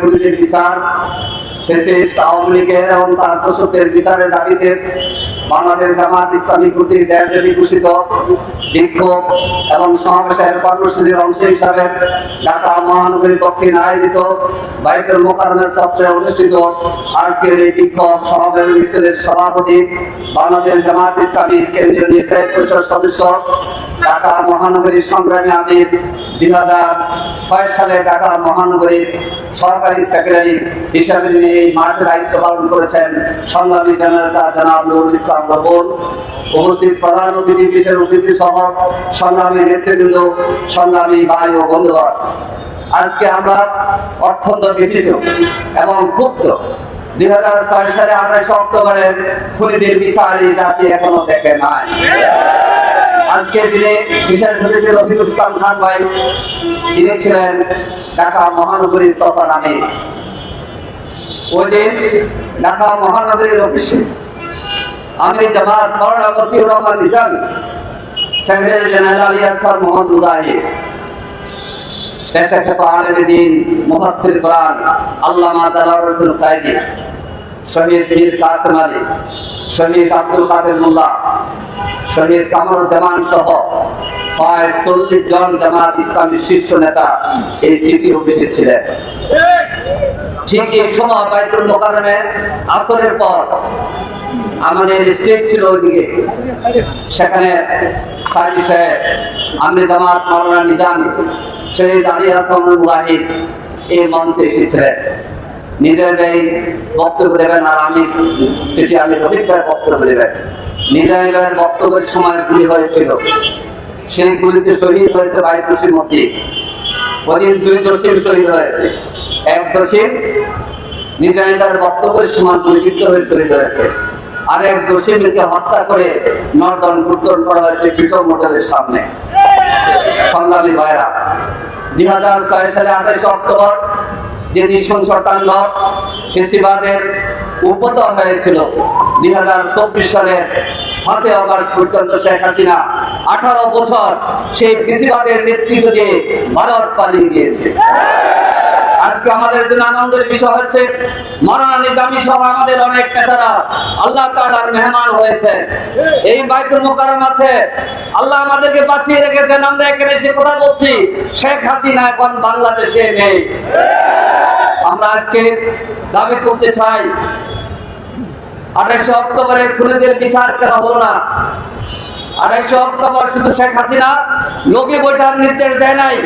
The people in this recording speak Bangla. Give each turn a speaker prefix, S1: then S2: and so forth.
S1: খুনিদের বিচার ফেসিস্ট আওয়ামী লীগের এবং তার দোষকদের বিচারের দাবিতে বাংলাদেশ জামাত ইসলামী বিক্ষোভ এবং সমাবেশের কর্মসূচির অংশ হিসাবে ঢাকা মহানগরীর দক্ষিণ আয়োজিত চত্বরে অনুষ্ঠিত আজকের এই বিক্ষোভ সভাপতি বাংলাদেশ জামাত কেন্দ্রীয় নির্বাহী পরিষদ সদস্য ঢাকা সংগ্রামী আমির হাজার ছয় সালে ঢাকা মহানগরীর সরকারি সেক্রেটারি হিসাবে যিনি এই মাঠে দায়িত্ব পালন করেছেন। সংগ্রামী জনাব নুরুল ইসলাম বন্ধুগণ, আজকে আমরা এবং ক্ষুব্ধ দুই হাজার ছয় সালে খুনিদের বিচার এই জাতি এখনও দেখে নাই। আজকে বিশেষ ইসলাম খান ভাই, তিনি ছিলেন ঢাকা মহানগরীর তথা নামে ওই দিন ঢাকা মহানগরীর অফিসে আমি Jamaat Maulana Motiur Rahman Nizam. Secretary general Ali Ahsan Mohammad Mujahid. দেশে খ্যাত আলেমে দিন মুফাসসির কোরআন, আল্লামা দালাল হোসেন সাইদি, শহীদ মীর কাসেম আলী, শহীদ আব্দুল কাদের মোল্লা, শহীদ কামরুজ্জামান সহ প্রায় চল্লিশ জন জামাত ইসলামীর শীর্ষ নেতা এই সিটি অফিসে ছিলেন। ঠিক এই সময় বাইতুল মোকারমে আসরের পর আমাদের স্টেজ ছিল ওইদিকে সেখানে আমি জামাত, মাওলানা নিজাম, শহীদ আলী হাসান মুজাহিদ এই মঞ্চে এসেছিলেন। নিজের এই বক্তব্য দেবেন আর আমি সেটি আমি রহিত বক্তব্য দেবেন। নিজামের বক্তব্যের সময় গুলি হয়েছিল। সেই গুলিতে শহীদ হয়েছে বাইশ দোষীর মধ্যে ওদিন দুই দোষীর শহীদ হয়েছে। এক দোষী নিজামের বক্তব্যের সময় গুলিবিদ্ধ হয়ে শহীদ হয়েছে। আর এক দোষীকে হত্যা করে নর্দন উত্তরণ করা হয়েছে পিটর মোটরের সামনে। সংগ্রামী ভাইরা, দুই হাজার ছয় সালে আঠাইশে অক্টোবর যে নৃশংসতাণ্ড ফেসিবাদের উপতন হয়েছিল, দুই হাজার চব্বিশ সালের ফাঁসে অগস্ট পর্যন্ত শেখ হাসিনা আঠারো বছর সেই ফেসিবাদের নেতৃত্ব দিয়ে ভারত পালিয়ে গিয়েছে। আজকে আমাদের জন্য আনন্দের বিষয় হচ্ছে, মরানা সহ আমাদের অনেক নেতারা আল্লাহ তাআলার মেহমান হয়েছে। এই বাইতুল মোকাররম আছে। আল্লাহ আমাদেরকে বাঁচিয়ে রেখেছেন। আমরা এখানে এসে কথা বলছি, শেখ হাসিনা এখন বাংলাদেশে নেই। আমরা আজকে দাবি করতে চাই, আঠাশে অক্টোবরে খুনিদের বিচার কেন হলো না? আঠাশে অক্টোবর শুধু শেখ হাসিনা, লোকে বৈঠার নির্দেশ দেয় নাই।